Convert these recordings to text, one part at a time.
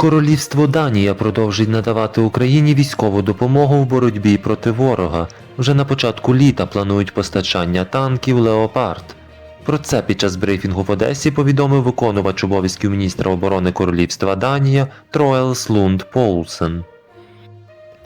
Королівство Данія продовжить надавати Україні військову допомогу в боротьбі проти ворога. Вже на початку літа планують постачання танків Леопард. Про це під час брифінгу в Одесі повідомив виконувач обов'язків міністра оборони Королівства Данія Троелс Лунд Поулсен.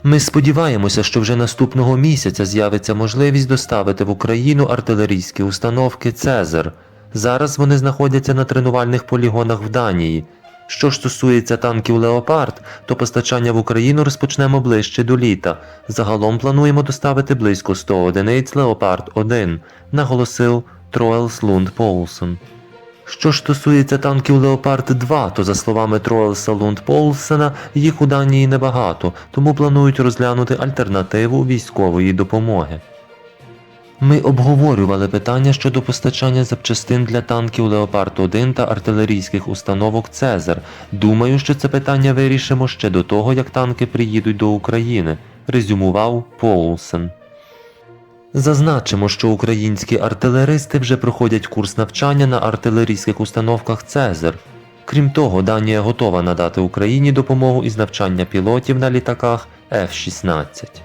Ми сподіваємося, що вже наступного місяця з'явиться можливість доставити в Україну артилерійські установки Цезар. Зараз вони знаходяться на тренувальних полігонах в Данії. Що ж стосується танків Леопард, то постачання в Україну розпочнемо ближче до літа. Загалом плануємо доставити близько 100 одиниць Леопард 1, наголосив Троелс Лунд Поулсон. Що ж стосується танків Леопард 2, то за словами Троелса Лунд Поулсена, їх у Данії небагато, тому планують розглянути альтернативу військової допомоги. Ми обговорювали питання щодо постачання запчастин для танків Леопард 1 та артилерійських установок Цезар. Думаю, що це питання вирішимо ще до того, як танки приїдуть до України, резюмував Поулсен. Зазначимо, що українські артилеристи вже проходять курс навчання на артилерійських установках Цезар. Крім того, Данія готова надати Україні допомогу із навчання пілотів на літаках F-16.